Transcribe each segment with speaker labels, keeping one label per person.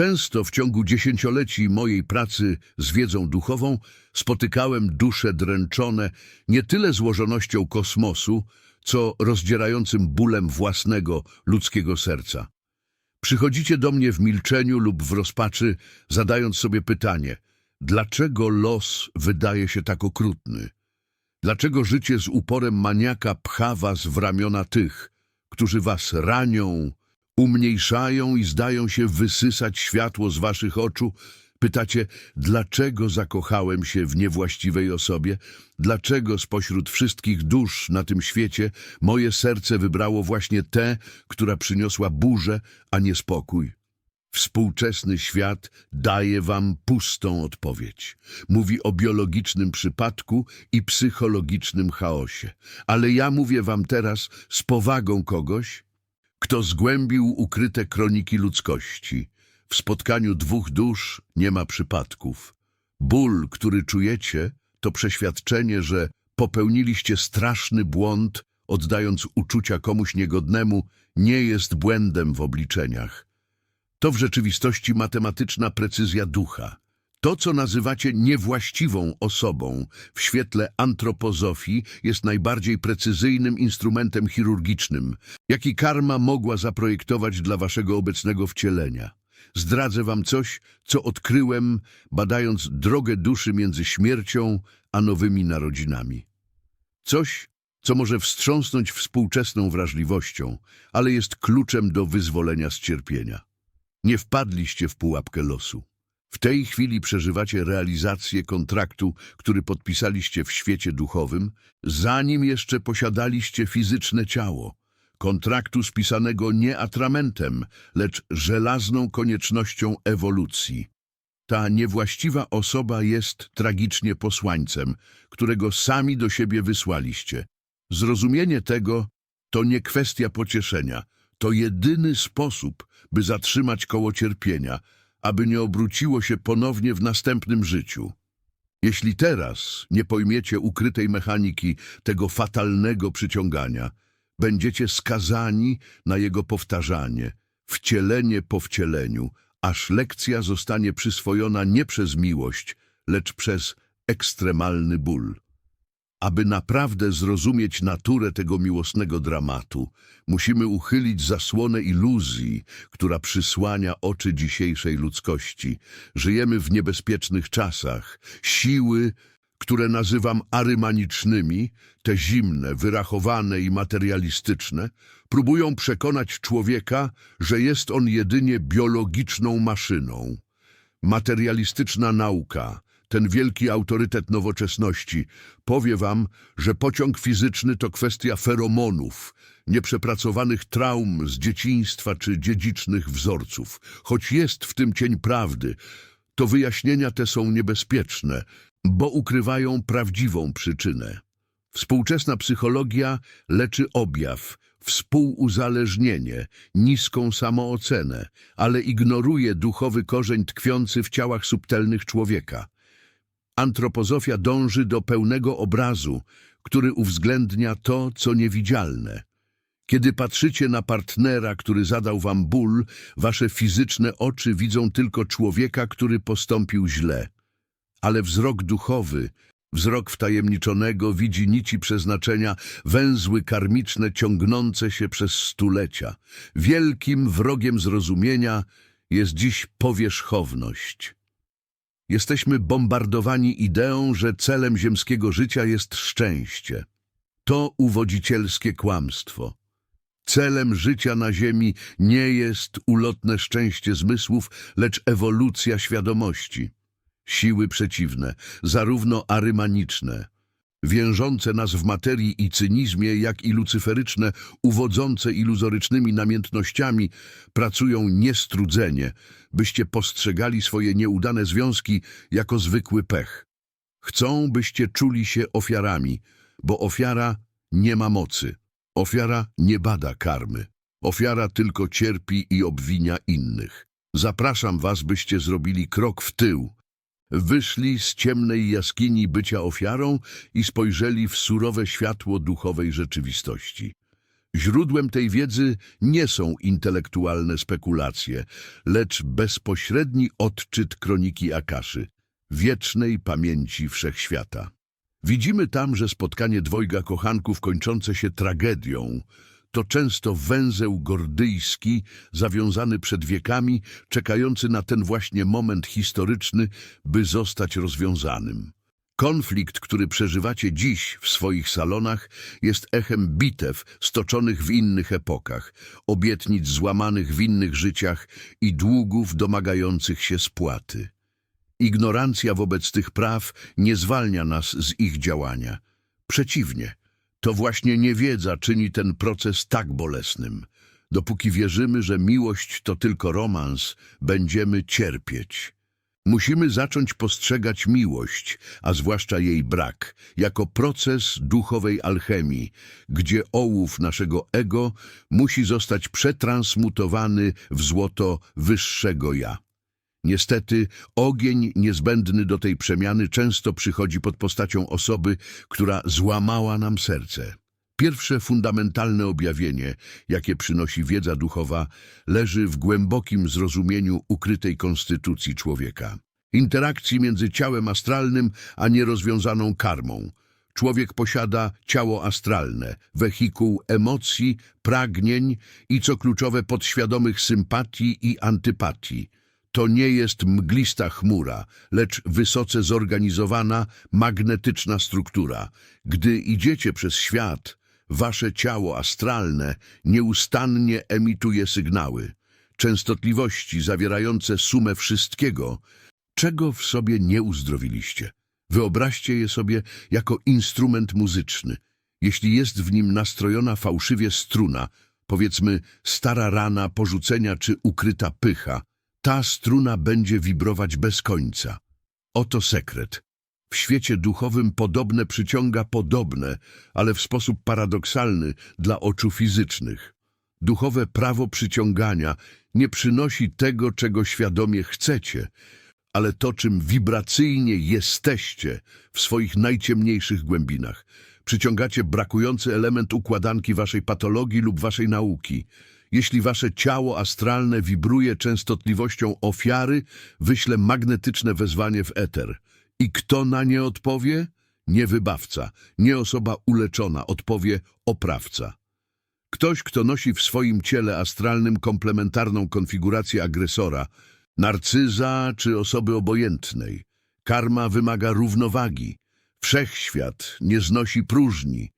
Speaker 1: Często w ciągu dziesięcioleci mojej pracy z wiedzą duchową spotykałem dusze dręczone nie tyle złożonością kosmosu, co rozdzierającym bólem własnego ludzkiego serca. Przychodzicie do mnie w milczeniu lub w rozpaczy, zadając sobie pytanie, dlaczego los wydaje się tak okrutny? Dlaczego życie z uporem maniaka pcha was w ramiona tych, którzy was ranią, umniejszają i zdają się wysysać światło z waszych oczu? Pytacie, dlaczego zakochałem się w niewłaściwej osobie? Dlaczego spośród wszystkich dusz na tym świecie moje serce wybrało właśnie tę, która przyniosła burzę, a nie spokój? Współczesny świat daje wam pustą odpowiedź. Mówi o biologicznym przypadku i psychologicznym chaosie. Ale ja mówię wam teraz z powagą kogoś, kto zgłębił ukryte kroniki ludzkości. W spotkaniu dwóch dusz nie ma przypadków. Ból, który czujecie, to przeświadczenie, że popełniliście straszny błąd, oddając uczucia komuś niegodnemu, nie jest błędem w obliczeniach. To w rzeczywistości matematyczna precyzja ducha. To, co nazywacie niewłaściwą osobą w świetle antropozofii, jest najbardziej precyzyjnym instrumentem chirurgicznym, jaki karma mogła zaprojektować dla waszego obecnego wcielenia. Zdradzę wam coś, co odkryłem, badając drogę duszy między śmiercią a nowymi narodzinami. Coś, co może wstrząsnąć współczesną wrażliwością, ale jest kluczem do wyzwolenia z cierpienia. Nie wpadliście w pułapkę losu. W tej chwili przeżywacie realizację kontraktu, który podpisaliście w świecie duchowym, zanim jeszcze posiadaliście fizyczne ciało. Kontraktu spisanego nie atramentem, lecz żelazną koniecznością ewolucji. Ta niewłaściwa osoba jest tragicznie posłańcem, którego sami do siebie wysłaliście. Zrozumienie tego to nie kwestia pocieszenia, to jedyny sposób, by zatrzymać koło cierpienia, aby nie obróciło się ponownie w następnym życiu. Jeśli teraz nie pojmiecie ukrytej mechaniki tego fatalnego przyciągania, będziecie skazani na jego powtarzanie, wcielenie po wcieleniu, aż lekcja zostanie przyswojona nie przez miłość, lecz przez ekstremalny ból. Aby naprawdę zrozumieć naturę tego miłosnego dramatu, musimy uchylić zasłonę iluzji, która przysłania oczy dzisiejszej ludzkości. Żyjemy w niebezpiecznych czasach. Siły, które nazywam arymanicznymi, te zimne, wyrachowane i materialistyczne, próbują przekonać człowieka, że jest on jedynie biologiczną maszyną. Materialistyczna nauka, ten wielki autorytet nowoczesności, powie wam, że pociąg fizyczny to kwestia feromonów, nieprzepracowanych traum z dzieciństwa czy dziedzicznych wzorców. Choć jest w tym cień prawdy, to wyjaśnienia te są niebezpieczne, bo ukrywają prawdziwą przyczynę. Współczesna psychologia leczy objaw, współuzależnienie, niską samoocenę, ale ignoruje duchowy korzeń tkwiący w ciałach subtelnych człowieka. Antropozofia dąży do pełnego obrazu, który uwzględnia to, co niewidzialne. Kiedy patrzycie na partnera, który zadał wam ból, wasze fizyczne oczy widzą tylko człowieka, który postąpił źle. Ale wzrok duchowy, wzrok wtajemniczonego widzi nici przeznaczenia, węzły karmiczne ciągnące się przez stulecia. Wielkim wrogiem zrozumienia jest dziś powierzchowność. Jesteśmy bombardowani ideą, że celem ziemskiego życia jest szczęście. To uwodzicielskie kłamstwo. Celem życia na Ziemi nie jest ulotne szczęście zmysłów, lecz ewolucja świadomości. Siły przeciwne, zarówno arymaniczne, wiążące nas w materii i cynizmie, jak i lucyferyczne, uwodzące iluzorycznymi namiętnościami, pracują niestrudzenie, byście postrzegali swoje nieudane związki jako zwykły pech. Chcą, byście czuli się ofiarami, bo ofiara nie ma mocy. Ofiara nie bada karmy. Ofiara tylko cierpi i obwinia innych. Zapraszam was, byście zrobili krok w tył, Wyszli z ciemnej jaskini bycia ofiarą i spojrzeli w surowe światło duchowej rzeczywistości. Źródłem tej wiedzy nie są intelektualne spekulacje, lecz bezpośredni odczyt kroniki Akaszy, wiecznej pamięci wszechświata. Widzimy tam, że spotkanie dwojga kochanków kończące się tragedią to często węzeł gordyjski zawiązany przed wiekami, czekający na ten właśnie moment historyczny, by zostać rozwiązanym. Konflikt, który przeżywacie dziś w swoich salonach, jest echem bitew stoczonych w innych epokach, obietnic złamanych w innych życiach i długów domagających się spłaty. Ignorancja wobec tych praw nie zwalnia nas z ich działania. Przeciwnie, to właśnie niewiedza czyni ten proces tak bolesnym. Dopóki wierzymy, że miłość to tylko romans, będziemy cierpieć. Musimy zacząć postrzegać miłość, a zwłaszcza jej brak, jako proces duchowej alchemii, gdzie ołów naszego ego musi zostać przetransmutowany w złoto wyższego ja. Niestety, ogień niezbędny do tej przemiany często przychodzi pod postacią osoby, która złamała nam serce. Pierwsze fundamentalne objawienie, jakie przynosi wiedza duchowa, leży w głębokim zrozumieniu ukrytej konstytucji człowieka. Interakcji między ciałem astralnym a nierozwiązaną karmą. Człowiek posiada ciało astralne, wehikuł emocji, pragnień i co kluczowe podświadomych sympatii i antypatii. To nie jest mglista chmura, lecz wysoce zorganizowana, magnetyczna struktura. Gdy idziecie przez świat, wasze ciało astralne nieustannie emituje sygnały, częstotliwości zawierające sumę wszystkiego, czego w sobie nie uzdrowiliście. Wyobraźcie je sobie jako instrument muzyczny. Jeśli jest w nim nastrojona fałszywie struna, powiedzmy stara rana porzucenia czy ukryta pycha, ta struna będzie wibrować bez końca. Oto sekret. W świecie duchowym podobne przyciąga podobne, ale w sposób paradoksalny dla oczu fizycznych. Duchowe prawo przyciągania nie przynosi tego, czego świadomie chcecie, ale to, czym wibracyjnie jesteście w swoich najciemniejszych głębinach. Przyciągacie brakujący element układanki waszej patologii lub waszej nauki. Jeśli wasze ciało astralne wibruje częstotliwością ofiary, wyśle magnetyczne wezwanie w eter. I kto na nie odpowie? Nie wybawca, nie osoba uleczona, odpowie oprawca. Ktoś, kto nosi w swoim ciele astralnym komplementarną konfigurację agresora, narcyza czy osoby obojętnej. Karma wymaga równowagi. Wszechświat nie znosi próżni.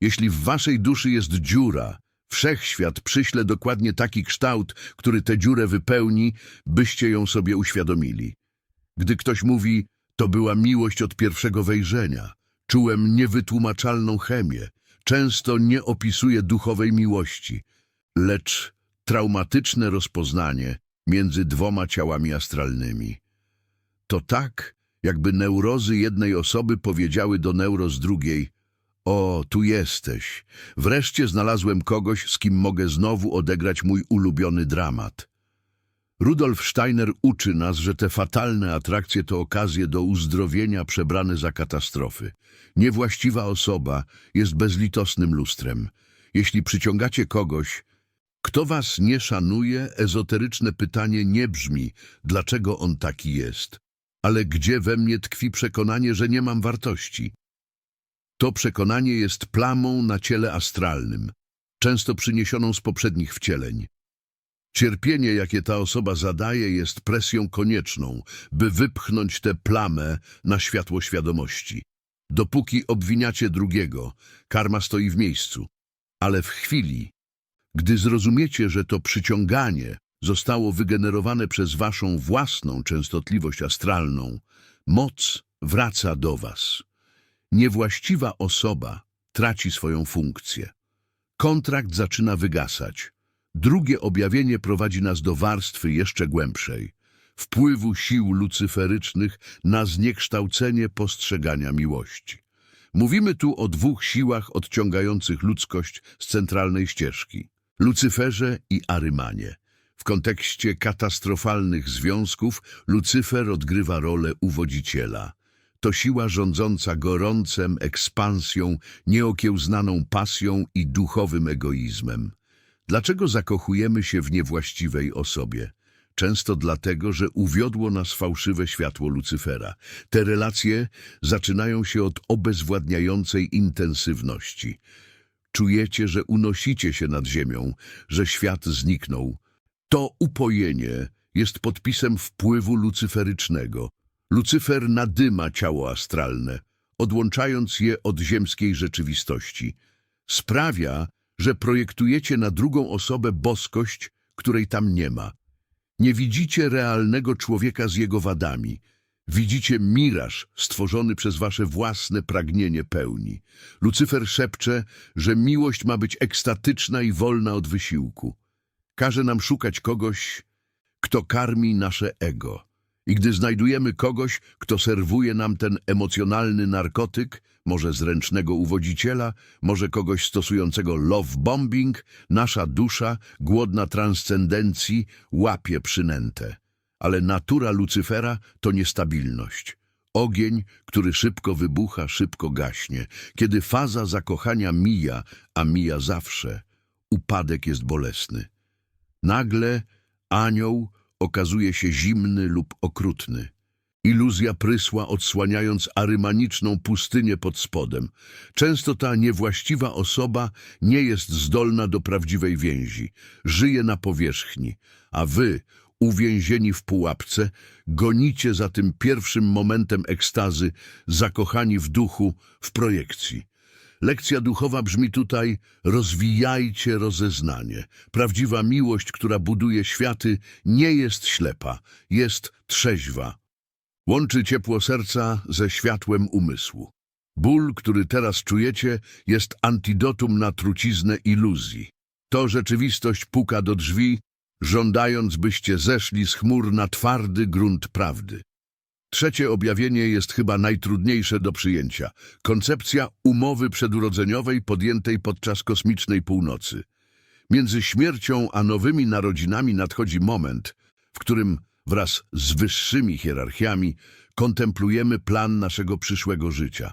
Speaker 1: Jeśli w waszej duszy jest dziura, wszechświat przyśle dokładnie taki kształt, który tę dziurę wypełni, byście ją sobie uświadomili. Gdy ktoś mówi, to była miłość od pierwszego wejrzenia, czułem niewytłumaczalną chemię, często nie opisuje duchowej miłości, lecz traumatyczne rozpoznanie między dwoma ciałami astralnymi. To tak, jakby neurozy jednej osoby powiedziały do neuroz drugiej O, tu jesteś. Wreszcie znalazłem kogoś, z kim mogę znowu odegrać mój ulubiony dramat. Rudolf Steiner uczy nas, że te fatalne atrakcje to okazje do uzdrowienia przebrane za katastrofy. Niewłaściwa osoba jest bezlitosnym lustrem. Jeśli przyciągacie kogoś, kto was nie szanuje, ezoteryczne pytanie nie brzmi, dlaczego on taki jest, ale gdzie we mnie tkwi przekonanie, że nie mam wartości. To przekonanie jest plamą na ciele astralnym, często przyniesioną z poprzednich wcieleń. Cierpienie, jakie ta osoba zadaje, jest presją konieczną, by wypchnąć tę plamę na światło świadomości. Dopóki obwiniacie drugiego, karma stoi w miejscu. Ale w chwili, gdy zrozumiecie, że to przyciąganie zostało wygenerowane przez waszą własną częstotliwość astralną, moc wraca do was. Niewłaściwa osoba traci swoją funkcję. Kontrakt zaczyna wygasać. Drugie objawienie prowadzi nas do warstwy jeszcze głębszej, wpływu sił lucyferycznych na zniekształcenie postrzegania miłości. Mówimy tu o dwóch siłach odciągających ludzkość z centralnej ścieżki. Lucyferze i Arymanie. W kontekście katastrofalnych związków Lucyfer odgrywa rolę uwodziciela. To siła rządząca gorącem, ekspansją, nieokiełznaną pasją i duchowym egoizmem. Dlaczego zakochujemy się w niewłaściwej osobie? Często dlatego, że uwiodło nas fałszywe światło Lucyfera. Te relacje zaczynają się od obezwładniającej intensywności. Czujecie, że unosicie się nad ziemią, że świat zniknął. To upojenie jest podpisem wpływu lucyferycznego. Lucyfer nadyma ciało astralne, odłączając je od ziemskiej rzeczywistości. Sprawia, że projektujecie na drugą osobę boskość, której tam nie ma. Nie widzicie realnego człowieka z jego wadami. Widzicie miraż stworzony przez wasze własne pragnienie pełni. Lucyfer szepcze, że miłość ma być ekstatyczna i wolna od wysiłku. Każe nam szukać kogoś, kto karmi nasze ego. I gdy znajdujemy kogoś, kto serwuje nam ten emocjonalny narkotyk, może zręcznego uwodziciela, może kogoś stosującego love bombing, nasza dusza, głodna transcendencji, łapie przynętę. Ale natura Lucyfera to niestabilność. Ogień, który szybko wybucha, szybko gaśnie. Kiedy faza zakochania mija, a mija zawsze, upadek jest bolesny. Nagle anioł okazuje się zimny lub okrutny. Iluzja prysła, odsłaniając arymaniczną pustynię pod spodem. Często ta niewłaściwa osoba nie jest zdolna do prawdziwej więzi. Żyje na powierzchni, a wy, uwięzieni w pułapce, gonicie za tym pierwszym momentem ekstazy, zakochani w duchu, w projekcji. Lekcja duchowa brzmi tutaj: rozwijajcie rozeznanie. Prawdziwa miłość, która buduje światy, nie jest ślepa, jest trzeźwa. Łączy ciepło serca ze światłem umysłu. Ból, który teraz czujecie, jest antidotum na truciznę iluzji. To rzeczywistość puka do drzwi, żądając, byście zeszli z chmur na twardy grunt prawdy. Trzecie objawienie jest chyba najtrudniejsze do przyjęcia. Koncepcja umowy przedurodzeniowej podjętej podczas kosmicznej północy. Między śmiercią a nowymi narodzinami nadchodzi moment, w którym wraz z wyższymi hierarchiami kontemplujemy plan naszego przyszłego życia.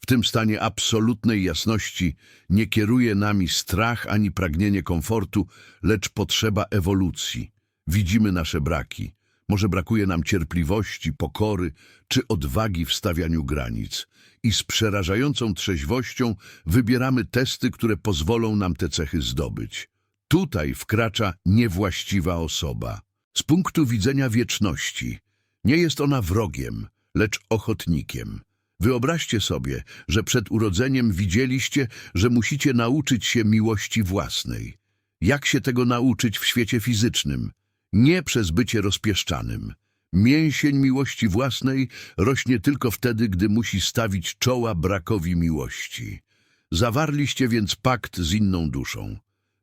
Speaker 1: W tym stanie absolutnej jasności nie kieruje nami strach ani pragnienie komfortu, lecz potrzeba ewolucji. Widzimy nasze braki. Może brakuje nam cierpliwości, pokory czy odwagi w stawianiu granic. I z przerażającą trzeźwością wybieramy testy, które pozwolą nam te cechy zdobyć. Tutaj wkracza niewłaściwa osoba. Z punktu widzenia wieczności nie jest ona wrogiem, lecz ochotnikiem. Wyobraźcie sobie, że przed urodzeniem widzieliście, że musicie nauczyć się miłości własnej. Jak się tego nauczyć w świecie fizycznym? Nie przez bycie rozpieszczanym. Mięsień miłości własnej rośnie tylko wtedy, gdy musi stawić czoła brakowi miłości. Zawarliście więc pakt z inną duszą.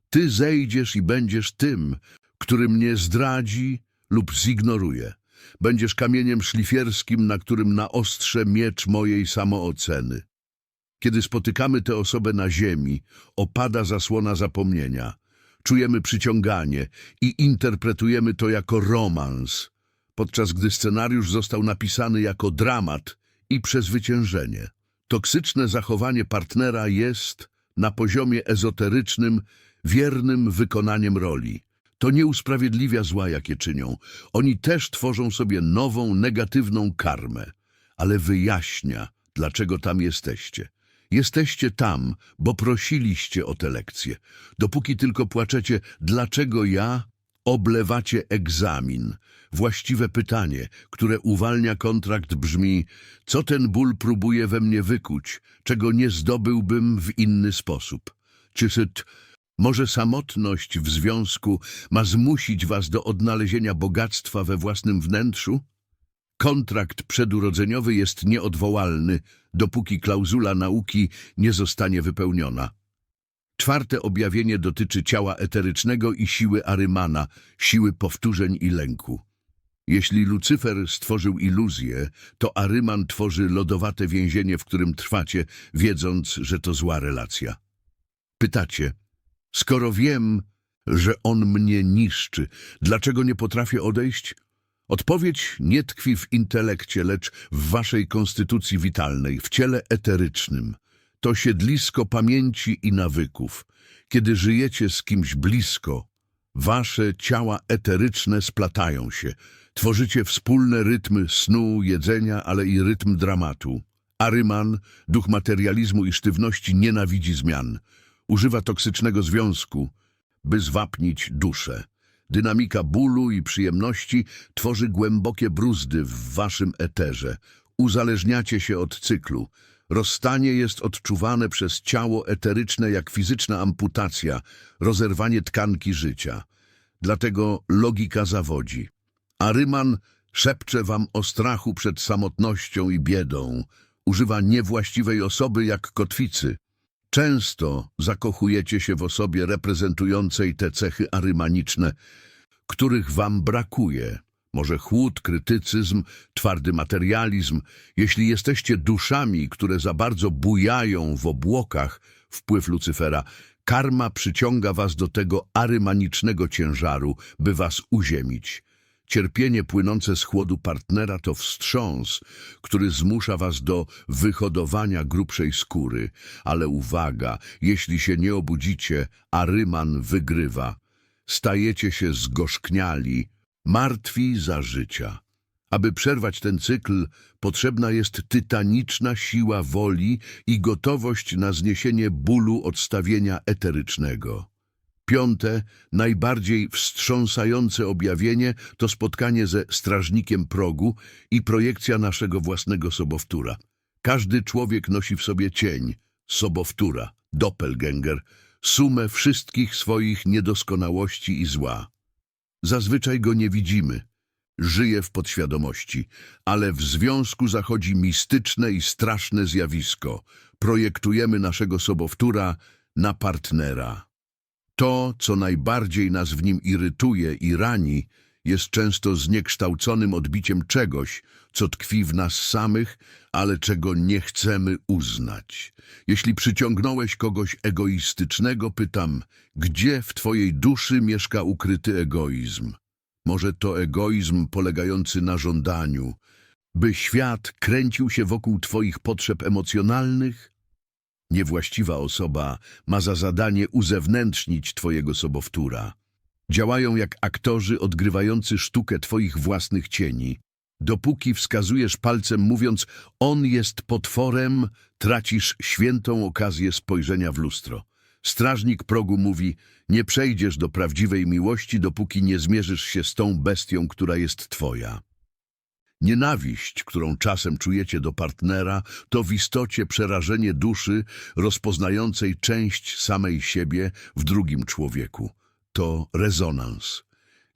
Speaker 1: Ty zejdziesz i będziesz tym, który mnie zdradzi lub zignoruje. Będziesz kamieniem szlifierskim, na którym naostrze miecz mojej samooceny. Kiedy spotykamy tę osobę na ziemi, opada zasłona zapomnienia. Czujemy przyciąganie i interpretujemy to jako romans, podczas gdy scenariusz został napisany jako dramat i przezwyciężenie. Toksyczne zachowanie partnera jest, na poziomie ezoterycznym, wiernym wykonaniem roli. To nie usprawiedliwia zła, jakie czynią. Oni też tworzą sobie nową, negatywną karmę, ale wyjaśnia, dlaczego tam jesteście. Jesteście tam, bo prosiliście o te lekcje. Dopóki tylko płaczecie, dlaczego ja, oblewacie egzamin. Właściwe pytanie, które uwalnia kontrakt brzmi, co ten ból próbuje we mnie wykuć, czego nie zdobyłbym w inny sposób. Czy syt, może samotność w związku ma zmusić was do odnalezienia bogactwa we własnym wnętrzu? Kontrakt przedurodzeniowy jest nieodwołalny, dopóki klauzula nauki nie zostanie wypełniona. Czwarte objawienie dotyczy ciała eterycznego i siły Arymana, siły powtórzeń i lęku. Jeśli Lucyfer stworzył iluzję, to Aryman tworzy lodowate więzienie, w którym trwacie, wiedząc, że to zła relacja. Pytacie, skoro wiem, że on mnie niszczy, dlaczego nie potrafię odejść? Odpowiedź nie tkwi w intelekcie, lecz w waszej konstytucji witalnej, w ciele eterycznym. To siedlisko pamięci i nawyków. Kiedy żyjecie z kimś blisko, wasze ciała eteryczne splatają się. Tworzycie wspólne rytmy snu, jedzenia, ale i rytm dramatu. Aryman, duch materializmu i sztywności, nienawidzi zmian. Używa toksycznego związku, by zwapnić duszę. Dynamika bólu i przyjemności tworzy głębokie bruzdy w waszym eterze. Uzależniacie się od cyklu. Rozstanie jest odczuwane przez ciało eteryczne jak fizyczna amputacja, rozerwanie tkanki życia. Dlatego logika zawodzi. Aryman szepcze wam o strachu przed samotnością i biedą. Używa niewłaściwej osoby jak kotwicy. Często zakochujecie się w osobie reprezentującej te cechy arymaniczne, których wam brakuje. Może chłód, krytycyzm, twardy materializm. Jeśli jesteście duszami, które za bardzo bujają w obłokach, wpływ Lucyfera, karma przyciąga was do tego arymanicznego ciężaru, by was uziemić. Cierpienie płynące z chłodu partnera to wstrząs, który zmusza was do wyhodowania grubszej skóry. Ale uwaga, jeśli się nie obudzicie, Aryman wygrywa. Stajecie się zgorzkniali, martwi za życia. Aby przerwać ten cykl, potrzebna jest tytaniczna siła woli i gotowość na zniesienie bólu odstawienia eterycznego. Piąte, najbardziej wstrząsające objawienie to spotkanie ze strażnikiem progu i projekcja naszego własnego sobowtóra. Każdy człowiek nosi w sobie cień, sobowtóra, doppelgänger, sumę wszystkich swoich niedoskonałości i zła. Zazwyczaj go nie widzimy. Żyje w podświadomości, ale w związku zachodzi mistyczne i straszne zjawisko. Projektujemy naszego sobowtóra na partnera. To, co najbardziej nas w nim irytuje i rani, jest często zniekształconym odbiciem czegoś, co tkwi w nas samych, ale czego nie chcemy uznać. Jeśli przyciągnąłeś kogoś egoistycznego, pytam, gdzie w twojej duszy mieszka ukryty egoizm? Może to egoizm polegający na żądaniu, by świat kręcił się wokół twoich potrzeb emocjonalnych? Niewłaściwa osoba ma za zadanie uzewnętrznić twojego sobowtóra. Działają jak aktorzy odgrywający sztukę twoich własnych cieni. Dopóki wskazujesz palcem mówiąc, on jest potworem, tracisz świętą okazję spojrzenia w lustro. Strażnik progu mówi, nie przejdziesz do prawdziwej miłości, dopóki nie zmierzysz się z tą bestią, która jest twoja. Nienawiść, którą czasem czujecie do partnera, to w istocie przerażenie duszy rozpoznającej część samej siebie w drugim człowieku. To rezonans.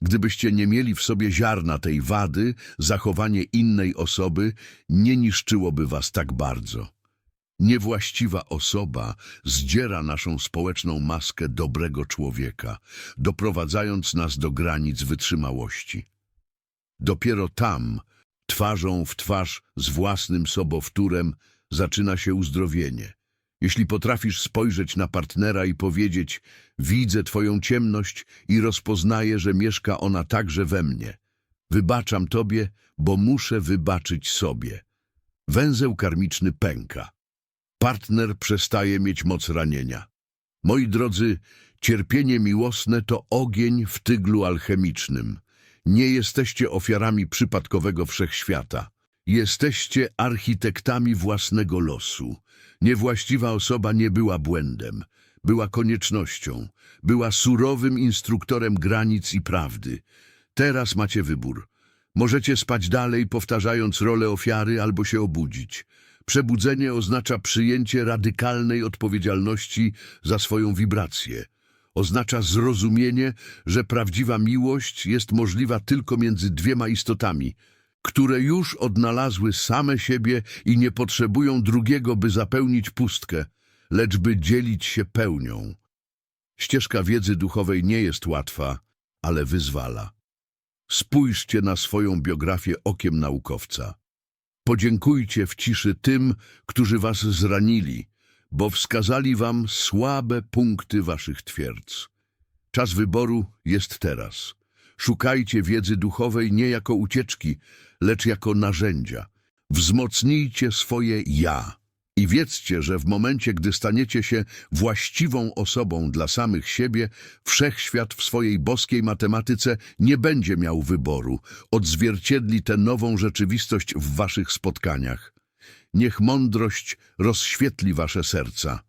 Speaker 1: Gdybyście nie mieli w sobie ziarna tej wady, zachowanie innej osoby nie niszczyłoby was tak bardzo. Niewłaściwa osoba zdziera naszą społeczną maskę dobrego człowieka, doprowadzając nas do granic wytrzymałości. Dopiero tam, twarzą w twarz z własnym sobowtórem, zaczyna się uzdrowienie. Jeśli potrafisz spojrzeć na partnera i powiedzieć widzę twoją ciemność i rozpoznaję, że mieszka ona także we mnie. Wybaczam tobie, bo muszę wybaczyć sobie. Węzeł karmiczny pęka. Partner przestaje mieć moc ranienia. Moi drodzy, cierpienie miłosne to ogień w tyglu alchemicznym. Nie jesteście ofiarami przypadkowego wszechświata. Jesteście architektami własnego losu. Niewłaściwa osoba nie była błędem, była koniecznością, była surowym instruktorem granic i prawdy. Teraz macie wybór. Możecie spać dalej, powtarzając rolę ofiary, albo się obudzić. Przebudzenie oznacza przyjęcie radykalnej odpowiedzialności za swoją wibrację. Oznacza zrozumienie, że prawdziwa miłość jest możliwa tylko między dwiema istotami, które już odnalazły same siebie i nie potrzebują drugiego, by zapełnić pustkę, lecz by dzielić się pełnią. Ścieżka wiedzy duchowej nie jest łatwa, ale wyzwala. Spójrzcie na swoją biografię okiem naukowca. Podziękujcie w ciszy tym, którzy was zranili, bo wskazali wam słabe punkty waszych twierdz. Czas wyboru jest teraz. Szukajcie wiedzy duchowej nie jako ucieczki, lecz jako narzędzia. Wzmocnijcie swoje ja i wiedzcie, że w momencie, gdy staniecie się właściwą osobą dla samych siebie, wszechświat w swojej boskiej matematyce nie będzie miał wyboru. Odzwierciedli tę nową rzeczywistość w waszych spotkaniach. Niech mądrość rozświetli wasze serca.